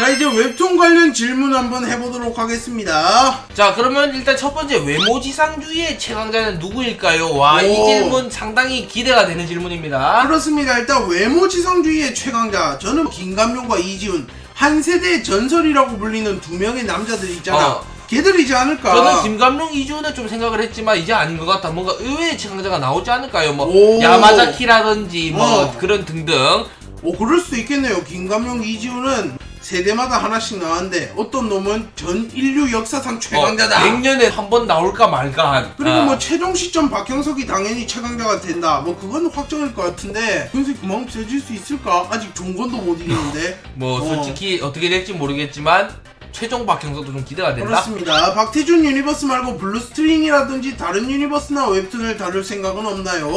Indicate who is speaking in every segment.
Speaker 1: 자 이제 웹툰 관련 질문 한번 해보도록 하겠습니다.
Speaker 2: 자 그러면 일단 첫 번째 외모지상주의의 최강자는 누구일까요? 와 이
Speaker 1: 오.
Speaker 2: 질문 상당히 기대가 되는 질문입니다.
Speaker 1: 그렇습니다. 일단 외모지상주의의 최강자 저는 김감용과 이지훈 한 세대의 전설이라고 불리는 두 명의 남자들 있잖아.
Speaker 2: 어.
Speaker 1: 걔들이지 않을까?
Speaker 2: 저는 김감룡 이주는 좀 생각을 했지만 이제 아닌 것 같다. 뭔가 의외의 최강자가 나오지 않을까요? 뭐
Speaker 1: 오.
Speaker 2: 야마자키라든지 뭐
Speaker 1: 어.
Speaker 2: 그런 등등.
Speaker 1: 뭐 그럴 수도 있겠네요. 김감용, 이지훈은 세대마다 하나씩 나왔는데 어떤 놈은 전 인류 역사상 최강자다.
Speaker 2: 100년에 한 번 나올까 말까 한.
Speaker 1: 그리고
Speaker 2: 아.
Speaker 1: 뭐 최종 시점 박형석이 당연히 최강자가 된다. 뭐 그건 확정일 것 같은데 근데 그만큼 세질 수 있을까? 아직 종건도 못 이기는데.
Speaker 2: 뭐
Speaker 1: 어.
Speaker 2: 솔직히 어떻게 될지 모르겠지만 최종 박형석도 좀 기대가 된다.
Speaker 1: 그렇습니다. 박태준 유니버스 말고 블루스트링이라든지 다른 유니버스나 웹툰을 다룰 생각은 없나요?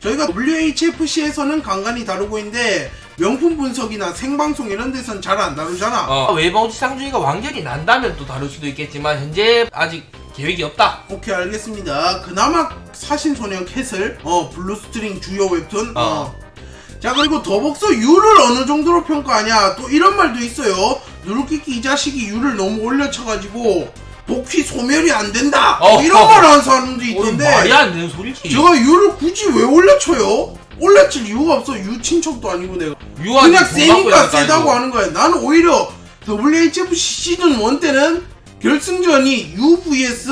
Speaker 1: 저희가 WHFC에서는 간간히 다루고 있는데 명품 분석이나 생방송 이런 데선 잘 안 다루잖아.
Speaker 2: 어, 외모지상주의가 완전히 난다면 또 다를 수도 있겠지만 현재 아직 계획이 없다.
Speaker 1: 오케이 알겠습니다. 그나마 사신소년 캐슬, 어 블루스트링 주요 웹툰. 어.
Speaker 2: 어.
Speaker 1: 자 그리고 더벅서 유를 어느 정도로 평가하냐 또 이런 말도 있어요. 누르끼끼 이 자식이 유를 너무 올려쳐가지고 복귀 소멸이 안 된다. 뭐
Speaker 2: 어.
Speaker 1: 이런 말 하는 사람도
Speaker 2: 오늘
Speaker 1: 있던데.
Speaker 2: 말이 안 되는 소리지.
Speaker 1: 제가 유를 굳이 왜 올려쳐요? 올려칠 이유가 없어. 유 친척도 아니고 내가. 그냥
Speaker 2: 돈
Speaker 1: 세니까 세다고. 하는 거야. 나는 오히려 WHF 시즌 1 때는 결승전이 U vs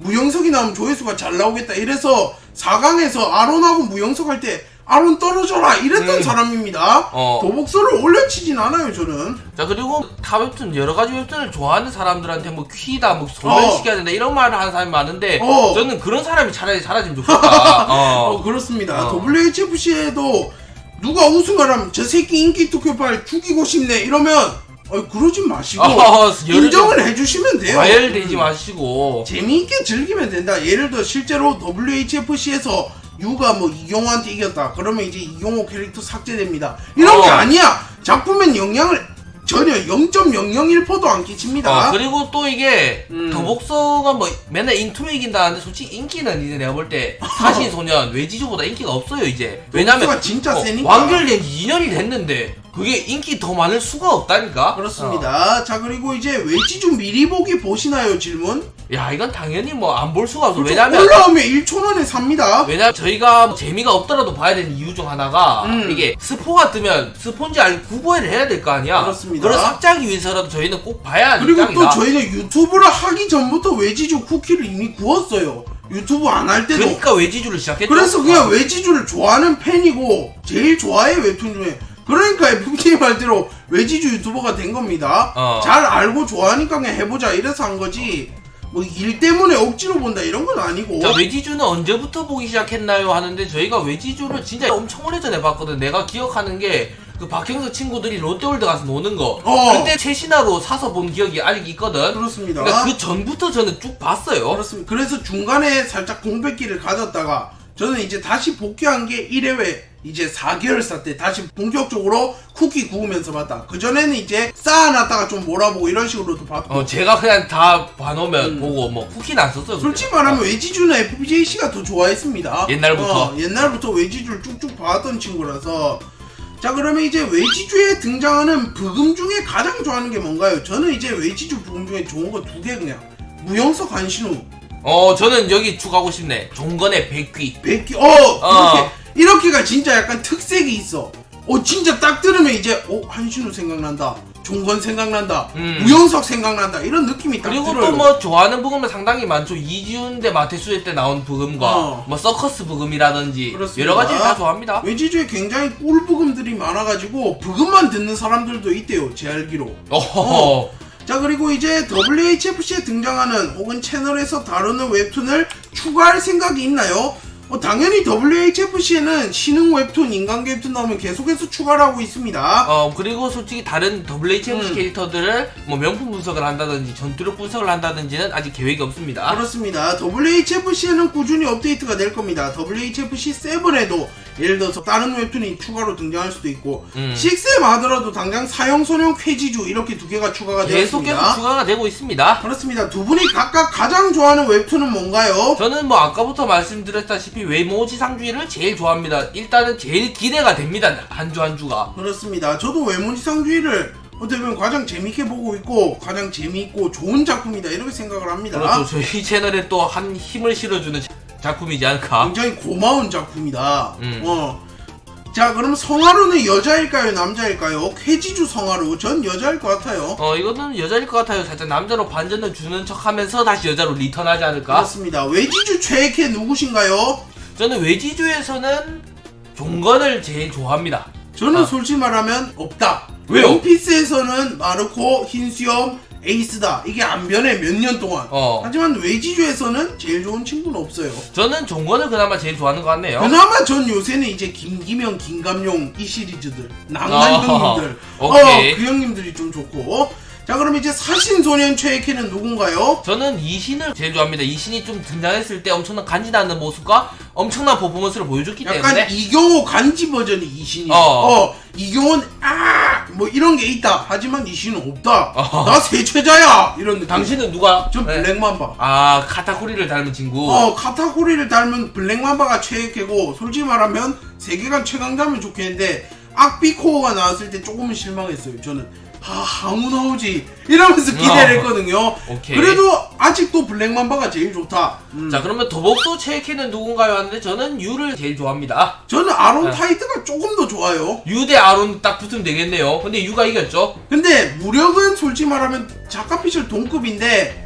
Speaker 1: 무영석이 나오면 조회수가 잘 나오겠다. 이래서 4강에서 아론하고 무영석 할 때 아론 떨어져라 이랬던
Speaker 2: 음.
Speaker 1: 사람입니다.
Speaker 2: 어.
Speaker 1: 도복서를 올려치진 않아요 저는.
Speaker 2: 자 그리고 타 웹툰 여러 가지 웹툰을 좋아하는 사람들한테 뭐 퀴다 뭐 소멸시켜야 된다 이런 말을 하는 사람이 많은데
Speaker 1: 어.
Speaker 2: 저는 그런 사람이 차라리 사라지면 좋겠다.
Speaker 1: 어,
Speaker 2: 어.
Speaker 1: 그렇습니다.
Speaker 2: 어.
Speaker 1: WHFC에도 누가 우승을 하면 저 새끼 인기 투표빨 죽이고 싶네 이러면 어, 그러지 마시고
Speaker 2: 어,
Speaker 1: 인정을 해주시면 돼요.
Speaker 2: 과열되지 마시고
Speaker 1: 재미있게 즐기면 된다. 예를 들어 실제로 WHFC에서 유가 뭐 이경호한테 이겼다. 그러면 이제 이경호 캐릭터 삭제됩니다. 이런 게
Speaker 2: 어.
Speaker 1: 아니야. 작품엔 영향을 전혀 0.001%도 안 끼칩니다.
Speaker 2: 어, 그리고 또 이게
Speaker 1: 음.
Speaker 2: 더복서가 뭐 맨날 인트로 이긴다는데 솔직히 인기는 이제 내가 볼 때 사신 소년 외지조보다 인기가 없어요 이제 왜냐면
Speaker 1: 진짜
Speaker 2: 어,
Speaker 1: 세니까.
Speaker 2: 완결된 지 2년이 됐는데 그게 인기 더 많을 수가 없다니까
Speaker 1: 그렇습니다. 자 그리고 이제 외지주 미리 보기 보시나요 질문?
Speaker 2: 어. 야 이건 당연히 뭐 안 볼 수가 없어
Speaker 1: 그렇죠.
Speaker 2: 왜냐면
Speaker 1: 올라오면 1초만에 삽니다.
Speaker 2: 왜냐 면 저희가 뭐 재미가 없더라도 봐야 되는 이유 중 하나가
Speaker 1: 음.
Speaker 2: 이게 스포가 뜨면 스포인지 알고 구보를 해야 될 거 아니야
Speaker 1: 그렇습니다.
Speaker 2: 그걸 삭제하기 위해서라도 저희는 꼭 봐야 하는
Speaker 1: 그리고 또
Speaker 2: 입장이다
Speaker 1: 저희는 유튜브를 하기 전부터 외지주 쿠키를 이미 구웠어요. 유튜브 안 할 때도.
Speaker 2: 그러니까 외지주를 시작했죠
Speaker 1: 그래서 그냥
Speaker 2: 어.
Speaker 1: 외지주를 좋아하는 팬이고 제일 좋아해 웹툰 중에 그러니까 FBK 말대로 외지주 유튜버가 된 겁니다.
Speaker 2: 어.
Speaker 1: 잘 알고 좋아하니까 그냥 해보자 이래서 한 거지. 뭐 일 때문에 억지로 본다 이런 건 아니고.
Speaker 2: 자 외지주는 언제부터 보기 시작했나요 하는데 저희가 외지주를 진짜 엄청 오래전에 봤거든 내가 기억하는 게 그 박형석 친구들이 롯데월드 가서 노는 거
Speaker 1: 어.
Speaker 2: 그때 최신화로 사서 본 기억이 아직 있거든
Speaker 1: 그렇습니다.
Speaker 2: 그러니까 그 전부터 저는 쭉 봤어요
Speaker 1: 그렇습니다. 그래서 중간에 살짝 공백기를 가졌다가 저는 이제 다시 복귀한 게 1회회 이제 4개월사 때 다시 본격적으로 쿠키 구우면서 봤다. 그전에는 이제 쌓아놨다가 좀 몰아보고 이런 식으로도 봤고.
Speaker 2: 어 제가 그냥 다 봐놓으면 보고 뭐 쿠키는 안 썼어요.
Speaker 1: 음. 솔직히 말하면 외지주는 FBJC가 더 좋아했습니다.
Speaker 2: 옛날부터.
Speaker 1: 어, 옛날부터 외지주를 쭉쭉 봐왔던 친구라서. 자, 그러면 이제 외지주에 등장하는 부금 중에 가장 좋아하는 게 뭔가요? 저는 이제 외지주 부금 중에 좋은 거 두 개 그냥. 무영석 한신우.
Speaker 2: 어 저는 여기 쭉 가고 싶네 종건의 백귀
Speaker 1: 백기, 어!
Speaker 2: 어.
Speaker 1: 이렇게, 이렇게가 진짜 약간 특색이 있어. 어, 진짜 딱 들으면 이제, 어, 한신우 생각난다. 종건 생각난다.
Speaker 2: 음.
Speaker 1: 무영석 생각난다. 이런 느낌이 딱
Speaker 2: 그리고
Speaker 1: 들어요.
Speaker 2: 또 뭐 좋아하는 부금은 상당히 많죠 이지훈 대 마태수에 때 나온 부금과
Speaker 1: 어.
Speaker 2: 뭐 서커스 부금이라든지
Speaker 1: 그렇습니다.
Speaker 2: 여러 가지를 다 좋아합니다
Speaker 1: 외지주에 굉장히 꿀부금들이 많아가지고 부금만 듣는 사람들도 있대요 제 알기로
Speaker 2: 어허허
Speaker 1: 자 그리고 이제 WHFC에 등장하는 혹은 채널에서 다루는 웹툰을 추가할 생각이 있나요? 어, 당연히 WHFC에는 신흥 웹툰, 인간 웹툰 나오면 계속해서 추가를 하고 있습니다
Speaker 2: 어 그리고 솔직히 다른 WHMC
Speaker 1: 음.
Speaker 2: 캐릭터들을 뭐 명품 분석을 한다든지 전투력 분석을 한다든지는 아직 계획이 없습니다.
Speaker 1: 그렇습니다 WHFC에는 꾸준히 업데이트가 될 겁니다 WHFC 7에도 예를 들어서 다른 웹툰이 추가로 등장할 수도 있고
Speaker 2: 음.
Speaker 1: 6에 하더라도 당장 사형소년 쾌지주 이렇게 두 개가 추가가
Speaker 2: 계속해서
Speaker 1: 되었습니다
Speaker 2: 추가가 되고 있습니다.
Speaker 1: 그렇습니다. 두 분이 각각 가장 좋아하는 웹툰은 뭔가요?
Speaker 2: 저는 뭐 아까부터 말씀드렸 다시피 외모지상주의를 제일 좋아합니다. 일단은 제일 기대가 됩니다. 한 주 한 주가.
Speaker 1: 그렇습니다. 저도 외모지상주의를 어떻게 보면 가장 재밌게 보고 있고 가장 재미있고 좋은 작품이다 이렇게 생각을 합니다.
Speaker 2: 그렇죠. 저희 채널에 또 한 힘을 실어주는 작품이지 않을까?
Speaker 1: 굉장히 고마운 작품이다.
Speaker 2: 음.
Speaker 1: 어. 자, 그럼 성하루는 여자일까요, 남자일까요? 쾌지주 성하루, 전 여자일 것 같아요.
Speaker 2: 어 이거는 여자일 것 같아요. 살짝 남자로 반전을 주는 척하면서 다시 여자로 리턴하지 않을까?
Speaker 1: 그렇습니다. 외지주 최애캐 누구신가요?
Speaker 2: 저는 외지주에서는 종건을 제일 좋아합니다.
Speaker 1: 저는
Speaker 2: 아.
Speaker 1: 솔직히 말하면 없다.
Speaker 2: 왜요?
Speaker 1: 원피스에서는 마르코, 흰수염, 에이스다. 이게 안 변해 몇 년 동안.
Speaker 2: 어.
Speaker 1: 하지만 외지주에서는 제일 좋은 친구는 없어요.
Speaker 2: 저는 종건을 그나마 제일 좋아하는 것 같네요.
Speaker 1: 그나마 전 요새는 이제 김기명, 김감용 이 시리즈들, 낭만
Speaker 2: 아,
Speaker 1: 형님들,
Speaker 2: 오케이.
Speaker 1: 어, 그 형님들이 좀 좋고. 자, 그럼 이제 사신소년 최애캐는 누군가요?
Speaker 2: 저는 이 신을 제일 좋아합니다. 이 신이 좀 등장했을 때 엄청난 간지나는 모습과 엄청난 퍼포먼스를 보여줬기
Speaker 1: 약간
Speaker 2: 때문에
Speaker 1: 이경호 간지 버전이 이신이야.
Speaker 2: 어.
Speaker 1: 어, 이경호는 아, 뭐 이런 게 있다. 하지만 이신은 없다.
Speaker 2: 어.
Speaker 1: 나 세최자야. 이런 느낌.
Speaker 2: 당신은 누가?
Speaker 1: 전
Speaker 2: 네.
Speaker 1: 블랙맘바.
Speaker 2: 아 카타쿠리를 닮은 친구.
Speaker 1: 어, 카타고리를 닮은 블랙맘바가 최애캐고 솔직히 말하면 세계관 최강자면 좋겠는데 악비코어가 나왔을 때 조금은 실망했어요. 저는 아, 항우 나오지 이러면서 기대를
Speaker 2: 어.
Speaker 1: 했거든요.
Speaker 2: 오케이.
Speaker 1: 그래도 아직도 블랙맘바가 제일 좋다. 음.
Speaker 2: 자 그러면 더벅도 최애캐는 누군가요? 하는데 저는 유를 제일 좋아합니다.
Speaker 1: 저는 아론
Speaker 2: 네.
Speaker 1: 타이트가 조금 더 좋아요.
Speaker 2: 유 대 아론 딱 붙으면 되겠네요. 근데 유가 이겼죠.
Speaker 1: 근데 무력은 솔직히 말하면 작가피셜 동급인데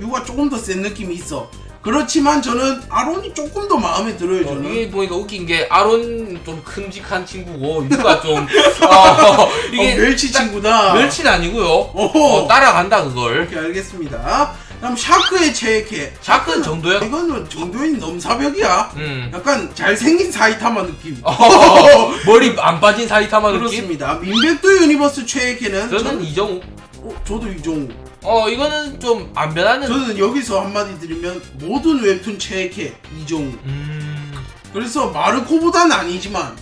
Speaker 1: 유가 조금 더 센 느낌이 있어. 그렇지만 저는 아론이 조금 더 마음에 들어요.
Speaker 2: 어,
Speaker 1: 저는.
Speaker 2: 이게 보니까 웃긴 게 아론 좀 큼직한 친구고 유가 좀 어, 이게
Speaker 1: 어, 멸치
Speaker 2: 딱-
Speaker 1: 친구다.
Speaker 2: 멸치는 아니고요.
Speaker 1: 오호.
Speaker 2: 어, 따라간다 그걸.
Speaker 1: 오케이 알겠습니다. 그럼 샤크의 최애캐.
Speaker 2: 샤크는 정도요?
Speaker 1: 이거는 정도인 넘사벽이야.
Speaker 2: 음.
Speaker 1: 약간 잘생긴 사이타마 느낌.
Speaker 2: 어, 머리 안 빠진 사이타마 느낌?
Speaker 1: 그렇습니다. 민백도 유니버스 최애캐는
Speaker 2: 저는
Speaker 1: 전-
Speaker 2: 이정우.
Speaker 1: 어, 저도 이종우.
Speaker 2: 어 이거는 좀 안 변하는.
Speaker 1: 저는 여기서 한마디 드리면 모든 웹툰 최애캐 이종우.
Speaker 2: 음.
Speaker 1: 그래서 마르코보다는 아니지만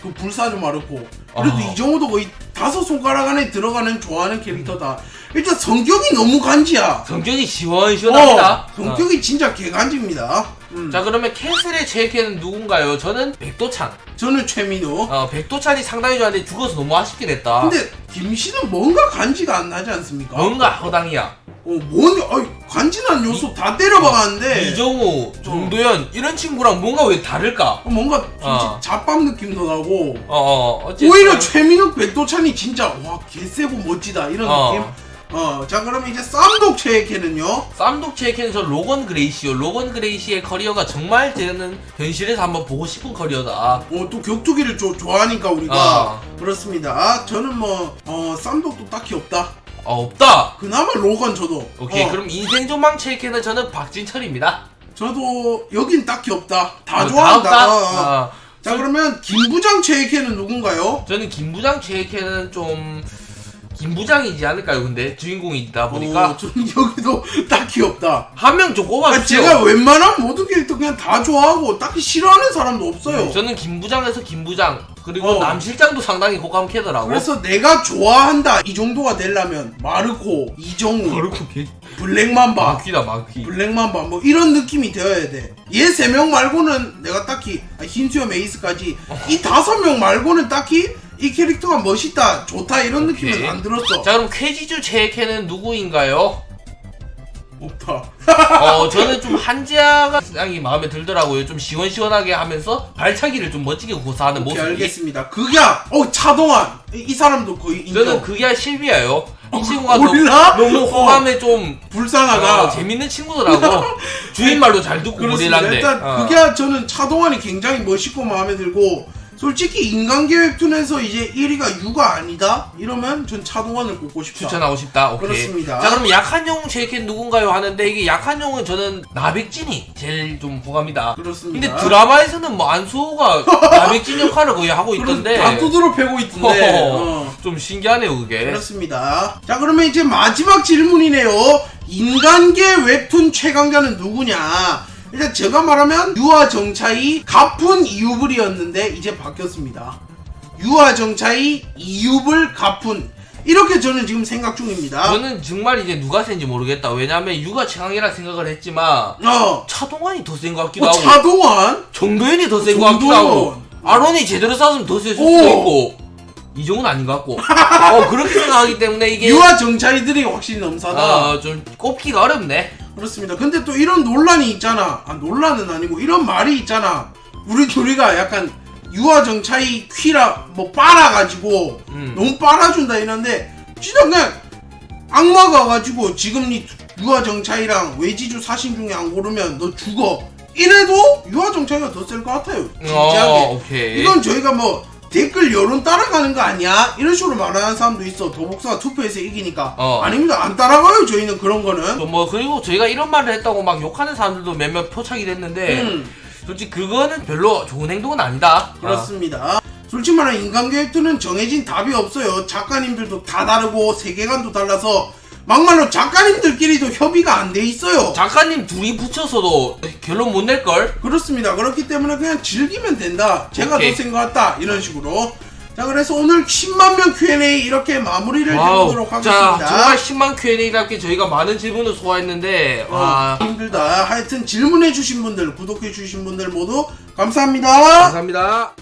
Speaker 1: 그 불사조 마르코. 그래도
Speaker 2: 어.
Speaker 1: 이종우도 거의 다섯 손가락 안에 들어가는 좋아하는 캐릭터다. 일단 성격이 너무 간지야.
Speaker 2: 성격이 시원시원합니다.
Speaker 1: 어, 성격이 진짜 개간지입니다. 음.
Speaker 2: 어. 자 그러면 캐슬의 제 캐는 누군가요? 저는 백도찬.
Speaker 1: 저는 최민호.
Speaker 2: 어 백도찬이 상당히 좋아하는데 죽어서 너무 아쉽게 됐다.
Speaker 1: 근데 김씨는 뭔가 간지가 안 나지 않습니까?
Speaker 2: 뭔가 허당이야.
Speaker 1: 어, 뭔, 어이, 간지난 요소 다 때려박았는데.
Speaker 2: 이정우, 정도현 이런 친구랑 뭔가 왜 다를까?
Speaker 1: 어, 뭔가
Speaker 2: 어.
Speaker 1: 잡밥 느낌도 나고.
Speaker 2: 어, 어 어쨌든
Speaker 1: 오히려 최민욱 백도찬이 진짜, 와, 개세고 멋지다. 이런
Speaker 2: 어.
Speaker 1: 느낌. 어, 자, 그러면 이제 쌈독 최애캐는요?
Speaker 2: 쌈독 제캐는 저 로건 그레이시요. 로건 그레이시의 커리어가 정말 저는 현실에서 한번 보고 싶은 커리어다.
Speaker 1: 어, 또 격투기를 조- 좋아하니까 우리가.
Speaker 2: 어.
Speaker 1: 그렇습니다. 저는 뭐, 어, 쌈독도 딱히 없다.
Speaker 2: 어, 없다.
Speaker 1: 그나마 로건 저도.
Speaker 2: 오케이
Speaker 1: 어,
Speaker 2: 그럼 인생 조망 체크는 저는 박진철입니다.
Speaker 1: 저도 여긴 딱히 없다. 다
Speaker 2: 어,
Speaker 1: 좋아한다.
Speaker 2: 다
Speaker 1: 어,
Speaker 2: 없다.
Speaker 1: 어.
Speaker 2: 어.
Speaker 1: 자, 그러면 김부장 최애캐는 누군가요?
Speaker 2: 저는 김부장 체크는 좀 김부장이지 않을까요? 근데 주인공이다 보니까
Speaker 1: 어, 저는 여기도 딱히 없다.
Speaker 2: 한 명 좀
Speaker 1: 아,
Speaker 2: 꼽아주세요.
Speaker 1: 제가 웬만한 모든 캐릭터 그냥 다 좋아하고 딱히 싫어하는 사람도 없어요.
Speaker 2: 저는 김부장에서 김부장 그리고
Speaker 1: 어.
Speaker 2: 남실장도 상당히 호감 캐더라고.
Speaker 1: 그래서 내가 좋아한다 이 정도가 되려면 마르코, 이정우,
Speaker 2: 그렇고 개
Speaker 1: 블랙맘바,
Speaker 2: 마귀다 마귀.
Speaker 1: 블랙맘바 뭐 이런 느낌이 되어야 돼. 얘 세 명 말고는 내가 딱히 아, 흰수염 에이스까지 이 다섯 명 말고는 딱히 이 캐릭터가 멋있다, 좋다 이런 느낌은
Speaker 2: 오케이.
Speaker 1: 안 들었어.
Speaker 2: 자 그럼 쾌지주 제 캐는 누구인가요?
Speaker 1: 없다.
Speaker 2: 어 저는 좀 한지아가 상당히 마음에 들더라고요. 좀 시원시원하게 하면서 발차기를 좀 멋지게 고사하는
Speaker 1: 오케이
Speaker 2: 모습이.
Speaker 1: 알겠습니다. 극야, 어 차동환 이, 이 사람도 거의 인정.
Speaker 2: 저는 그게 실비아요. 이
Speaker 1: 어,
Speaker 2: 친구가
Speaker 1: 몰라?
Speaker 2: 너무,
Speaker 1: 어.
Speaker 2: 호감에 좀
Speaker 1: 불쌍하다.
Speaker 2: 어, 재밌는 친구더라고. 주인 말도 잘 듣고
Speaker 1: 그렇습니다. 일단
Speaker 2: 어.
Speaker 1: 그게 저는 차동환이 굉장히 멋있고 마음에 들고 솔직히 인간계 웹툰에서 이제 1위가 유가 아니다 이러면 전 차동환을 꼽고 싶다.
Speaker 2: 추천하고 싶다. 오케이.
Speaker 1: 그렇습니다.
Speaker 2: 자 그럼 약한 영웅 제이캐 누군가요 하는데 이게 약한 영웅은 저는 나백진이 제일 좀 호감이다.
Speaker 1: 그렇습니다.
Speaker 2: 근데 드라마에서는 뭐 안수호가 나백진 역할을 거의 하고 있던데
Speaker 1: 다 두드러 패고 있던데.
Speaker 2: 어,
Speaker 1: 어.
Speaker 2: 좀 신기하네요 그게.
Speaker 1: 그렇습니다. 자 그러면 이제 마지막 질문이네요. 인간계 웹툰 최강자는 누구냐? 일단 제가 말하면 유아 정차이 가푼 이유불이었는데 이제 바뀌었습니다. 유아 정차이 이유불 가푼 이렇게 저는 지금 생각 중입니다.
Speaker 2: 저는 정말 이제 누가 센지 모르겠다. 왜냐면 유가 최강이라 생각을 했지만
Speaker 1: 어,
Speaker 2: 차동환이 더 센 것 같기도
Speaker 1: 어
Speaker 2: 하고
Speaker 1: 차동환
Speaker 2: 정도현이 더 센 것 같기도. 하고 아론이 제대로 싸우면 더 셀 수도
Speaker 1: 오.
Speaker 2: 있고 이 정도는 아닌 것 같고 어 그렇게 생각하기 때문에 이게
Speaker 1: 유아 정차이들이 확실히 넘사다.
Speaker 2: 어, 좀 꼽기가 어렵네
Speaker 1: 그렇습니다. 근데 또 이런 논란이 있잖아. 아, 논란은 아니고 이런 말이 있잖아. 우리 둘이가 약간 유아정 차이 퀴라 뭐 빨아가지고
Speaker 2: 음.
Speaker 1: 너무 빨아준다 이런데 진짜 그냥 악마가 가지고 지금 니 유아정 차이랑 외지주 사신 중에 안 고르면 너 죽어. 이래도 유아정 차이가 더 셀 것 같아요. 진지하게.
Speaker 2: 어, 오케이
Speaker 1: 이건 저희가 뭐 댓글 여론 따라가는 거 아니야? 이런 식으로 말하는 사람도 있어. 도복사가 투표에서 이기니까.
Speaker 2: 어.
Speaker 1: 아닙니다. 안 따라가요. 저희는 그런 거는.
Speaker 2: 또 뭐 그리고 저희가 이런 말을 했다고 막 욕하는 사람들도 몇몇 포착이 됐는데
Speaker 1: 음.
Speaker 2: 솔직히 그거는 별로 좋은 행동은 아니다
Speaker 1: 그렇습니다. 솔직히 말하면 인간교육들은 정해진 답이 없어요. 작가님들도 다 다르고 세계관도 달라서 막말로 작가님들끼리도 협의가 안 돼 있어요.
Speaker 2: 아, 작가님 둘이 붙여서도 결론 못 낼걸?
Speaker 1: 그렇습니다. 그렇기 때문에 그냥 즐기면 된다. 제가
Speaker 2: 오케이.
Speaker 1: 더센것 같다. 이런 식으로. 자, 그래서 오늘 10만 명 Q&A 이렇게 마무리를 해보도록
Speaker 2: 자
Speaker 1: 하겠습니다.
Speaker 2: 정말 10만 Q&A답게 저희가 많은 질문을 소화했는데 와
Speaker 1: 어, 힘들다. 하여튼 질문해주신 분들, 구독해주신 분들 모두 감사합니다.
Speaker 2: 감사합니다